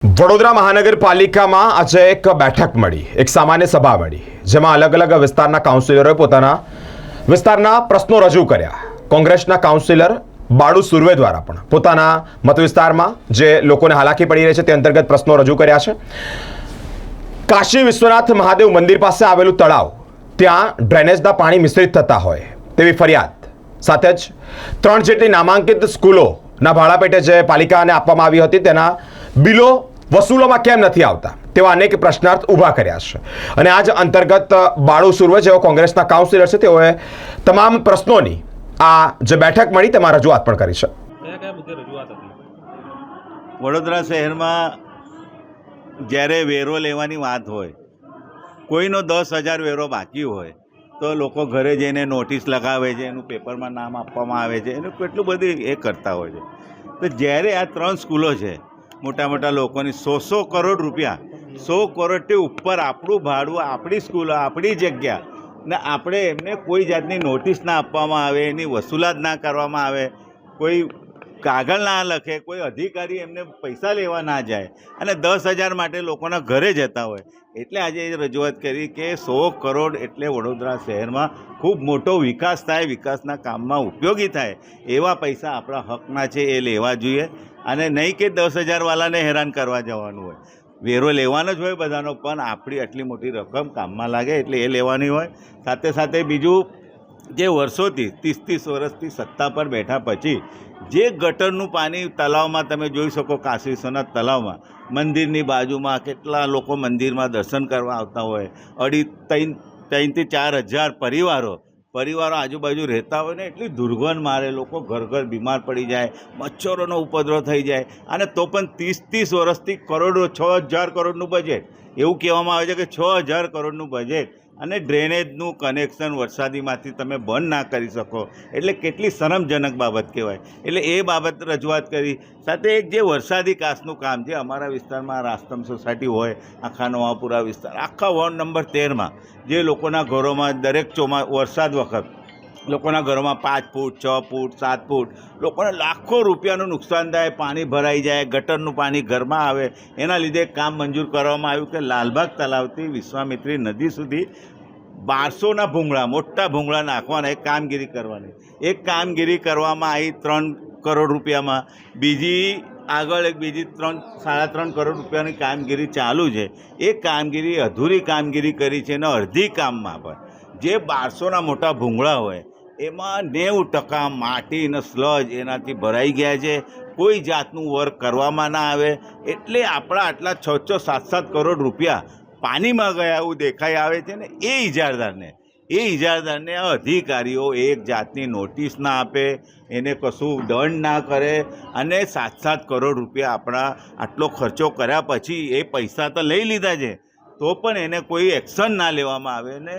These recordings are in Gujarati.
વડોદરા મહાનગરપાલિકામાં આજે એક બેઠક મળી, એક સામાન્ય સભા મળી, જેમાં અલગ અલગ વિસ્તારના કાઉન્સિલરોએ પોતાના વિસ્તારના પ્રશ્નો રજૂ કર્યા. કોંગ્રેસના કાઉન્સિલર બાળુ સુર્વે દ્વારા પણ પોતાના મત વિસ્તારમાં જે લોકોને હાલાકી પડી રહી છે તે અંતર્ગત પ્રશ્નો રજૂ કર્યા છે. કાશી વિશ્વનાથ મહાદેવ મંદિર પાસે આવેલું તળાવ, ત્યાં ડ્રેનેજના પાણી મિશ્રિત થતા હોય તેવી ફરિયાદ. સાથે જ ત્રણ જેટલી નામાંકિત સ્કૂલોના ભાડા પેટે જે પાલિકાને આપવામાં આવી હતી તેના બિલો વસૂલોમાં કેમ નથી આવતા? તેવા અનેક પ્રશ્નાર્થ ઊભા કર્યા છે. અને આજ અંતર્ગત બાળુ સુર્વે જેઓ કોંગ્રેસના કાઉન્સિલર છે તેઓએ તમામ પ્રશ્નોની આ જે બેઠક મળી તેમાં રજૂઆત પણ કરી છે. કયા કયા મુદ્દે રજૂઆત હતી? વડોદરા શહેરમાં જ્યારે વેરો લેવાની વાત હોય કોઈનો દસ હજાર વેરો બાકી હોય તો લોકો ઘરે જઈને નોટિસ લગાવે છે એનું પેપરમાં નામ આપવામાં આવે છે એનું કેટલું બધું એ કરતા હોય છે. તો જ્યારે આ ત્રણ સ્કૂલો છે મોટા મોટા લોકોની સો સો કરોડ રૂપિયા, સો કરોડથી ઉપર આપણું ભાડું, આપણી સ્કૂલો, આપણી જગ્યા ને આપણે એમને કોઈ જાતની નોટિસ ના આપવામાં આવે, એની વસૂલાત ના કરવામાં આવે, કોઈ કાગળ ના લખે, કોઈ અધિકારી એમને પૈસા લેવા ના જાય અને દસ હજાર માટે લોકોના ઘરે જતા હોય. એટલે આજે એ રજૂઆત કરી કે સો કરોડ એટલે વડોદરા શહેરમાં ખૂબ મોટો વિકાસ થાય, વિકાસના કામમાં ઉપયોગી થાય, એવા પૈસા આપણા હકના છે, એ લેવા જોઈએ. અને નહીં કે દસ હજારવાળાને હેરાન કરવા જવાનું હોય. વેરો લેવાનો જ હોય બધાનો, પણ આપણી આટલી મોટી રકમ કામમાં લાગે એટલે એ લેવાની હોય. સાથે સાથે બીજું જે વર્ષોથી ત્રીસ ત્રીસ વર્ષથી સત્તા પર બેઠા પછી જે ગટરનું પાણી તલાવમાં તમે જોઈ શકો કાશી વિશ્વનાથ તલાવમાં, મંદિરની બાજુમાં કેટલા લોકો મંદિરમાં દર્શન કરવા આવતા હોય, અઢી ત્રણ, ત્રણથી ચાર હજાર પરિવારો પરિવારો આજુબાજુ રહેતા હોય ને, એટલી દુર્ગંધ મારે લોકો ઘર ઘર બીમાર પડી જાય, મચ્છરોનો ઉપદ્રવ થઈ જાય, અને તો પણ ત્રીસ ત્રીસ વર્ષથી કરોડો, છ હજાર કરોડનું બજેટ એવું કહેવામાં આવે છે કે છ હજાર કરોડનું બજેટ અને ડ્રેનેજનું કનેક્શન વરસાદીમાંથી તમે બંધ ના કરી શકો. એટલે કેટલી શરમજનક બાબત કહેવાય. એટલે એ બાબત રજૂઆત કરી. સાથે એક જે વરસાદી કાસનું કામ જે અમારા વિસ્તારમાં રાસ્તમ સોસાયટી હોય, આખા નવાપુરા વિસ્તાર, આખા વોર્ડ નંબર તેરમાં જે લોકોના ઘરોમાં દરેક ચોમા વરસાદ વખત લોકોના ઘરોમાં પાંચ ફૂટ, છ ફૂટ, સાત ફૂટ. લોકોને લાખો રૂપિયાનું નુકસાન થાય, પાણી ભરાઈ જાય, ગટરનું પાણી ઘરમાં આવે. એના લીધે કામ મંજૂર કરવામાં આવ્યું કે લાલબાગ તલાવથી વિશ્વામિત્રી નદી સુધી બારસોના ભૂંગળા, મોટા ભૂંગળા નાખવાના, એક કામગીરી કરવાની. એક કામગીરી કરવામાં આવી ત્રણ કરોડ રૂપિયામાં. બીજી આગળ એક બીજી ત્રણ, સાડા ત્રણ કરોડ રૂપિયાની કામગીરી ચાલુ છે. એ કામગીરી, અધૂરી કામગીરી કરી છે અને અડધી કામમાં પણ. જે બારસોના મોટા ભૂંગળા હોય, એમાં નેવું ટકા માટી અને સ્લજ એનાથી ભરાઈ ગયા છે. કોઈ જાતનું વર્ક કરવામાં ના આવે. એટલે આપણા આટલા છ છ સાત સાત કરોડ રૂપિયા પાણીમાં ગયા એવું દેખાઈ આવે છે ને, એ ઇજારદારને એ ઇજારદારને અધિકારીઓ એક જાતની નોટિસ ના આપે, એને કશું દંડ ના કરે અને સાત સાત કરોડ રૂપિયા આપણા આટલો ખર્ચો કર્યા પછી એ પૈસા તો લઈ લીધા છે. તો પણ એને કોઈ એક્શન ના લેવામાં આવે ને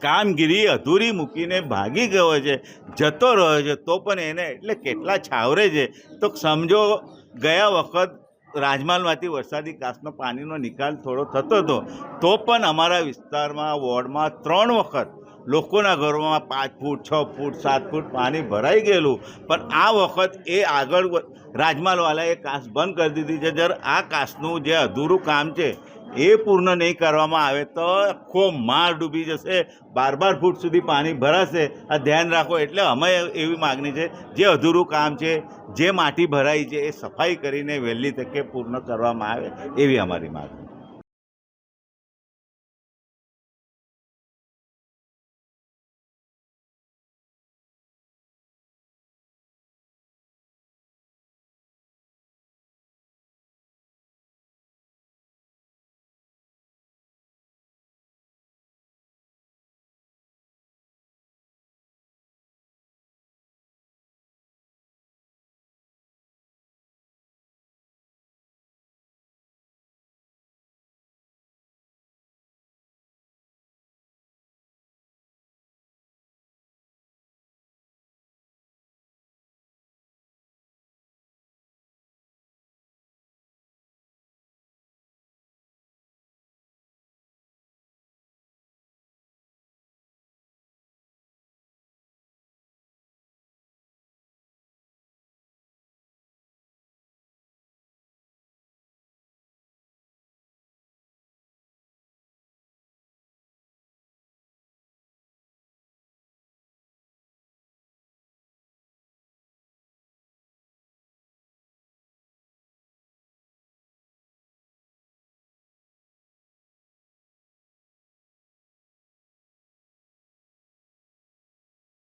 કામગીરી અધૂરી મૂકીને ભાગી ગયો છે, જતો રહ્યો છે, તો પણ એને એટલે કેટલા છાવરે છે. તો સમજો, ગયા વખત રાજમાલમાંથી વરસાદી કાસનો પાણીનો નિકાલ થોડો થતો હતો, તો પણ અમારા વિસ્તારમાં વોર્ડમાં ત્રણ વખત લોકોના ઘરોમાં પાંચ ફૂટ, છ ફૂટ, સાત ફૂટ પાણી ભરાઈ ગયેલું. પણ આ વખત એ આગળ રાજમાલવાલાએ કાસ બંધ કરી દીધી છે. જ્યારે આ કાસનું જે અધૂરું કામ છે એ પૂર્ણ નહીં કરવામાં આવે તો આખો માર ડૂબી જશે. બાર બાર ફૂટ સુધી પાણી ભરાશે. આ ધ્યાન રાખો, એટલે અમે એવી માગણી છે, જે અધૂરું કામ છે, જે માટી ભરાઈ છે, એ સફાઈ કરીને વહેલી તકે પૂર્ણ કરવામાં આવે એવી અમારી માગણી